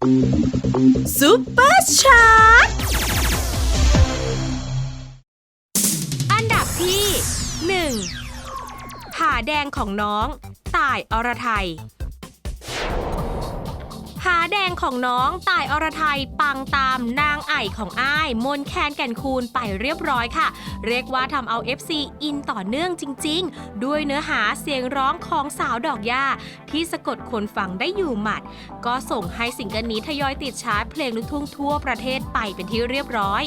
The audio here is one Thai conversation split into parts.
ซุปเปอร์ชาร์ตอันดับที่ 1. ผ่าแดงของน้อง ต่ายอรไทย แดงของน้องต่ายอรไทยปังตามนางไอ่ของอ้าย มนแคนแก่นคูณไปเรียบร้อยค่ะ เรียกว่าทำเอา FC อินต่อเนื่องจริง ๆ ด้วยเนื้อหาเสียงร้องของสาวดอกย่าที่สะกดคนฟังได้อยู่หมัด ก็ส่งให้ซิงเกิลนี้ทยอยติดชาร์ตเพลงลูกทุ่งทั่วประเทศไปเป็นที่เรียบร้อย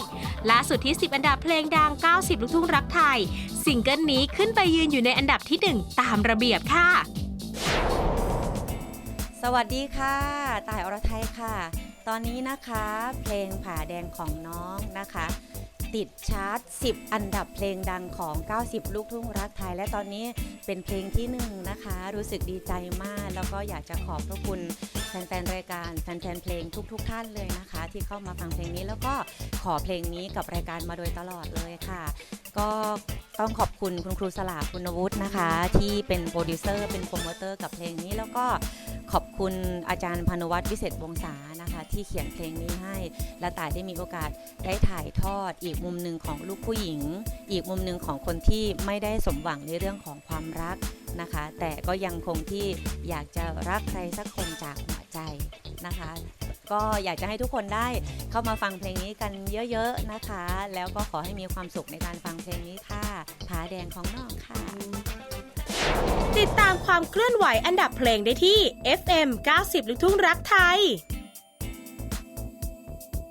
ล่าสุดที่ 10 อันดับเพลงดัง 90 ลูกทุ่งรักไทยซิงเกิลนี้ขึ้นไปยืนอยู่ในอันดับที่ 1 ตามระเบียบค่ะ สวัสดีค่ะ ต่ายอรไทยค่ะ ตอนนี้นะคะเพลงผ่าแดงของน้องนะคะ ติดชาร์ต 10 อันดับเพลงดังของ 90 ลูกทุ่งรักไทย และตอนนี้เป็นเพลงที่หนึ่งนะคะ รู้สึกดีใจมาก แล้วก็อยากจะขอบพระคุณแฟนๆรายการแฟนๆเพลงทุกๆทท่านเลยนะคะ ที่เข้ามาฟังเพลงนี้แล้วก็ขอเพลงนี้กับรายการมาโดยตลอดเลยค่ะ ก็ ต้องขอบคุณคุณครูสลาคุณวุฒินะคะ ที่เป็นโปรดิวเซอร์เป็นโปรโมเตอร์กับเพลงนี้ แล้วก็ขอบคุณอาจารย์พานุวัฒน์วิเศษวงศานะคะ ที่เขียนเพลงนี้ให้ และต่ายได้มีโอกาสได้ถ่ายทอดอีกมุมหนึ่งของลูกผู้หญิง อีกมุมหนึ่งของคนที่ไม่ได้สมหวังในเรื่องของความรักนะคะ แต่ก็ยังคงที่อยากจะรักใครสักคนจากหัวใจนะคะ ก็อยากจะให้ทุกคนได้เข้ามาฟังเพลงนี้กันเยอะๆนะคะ แล้วก็ขอให้มีความสุขในการฟังเพลงนี้ค่ะ ผาแดงของน้องค่ะ ติดตามความเคลื่อนไหวอันดับเพลงได้ที่ FM 90ลูกทุ่งรักไทย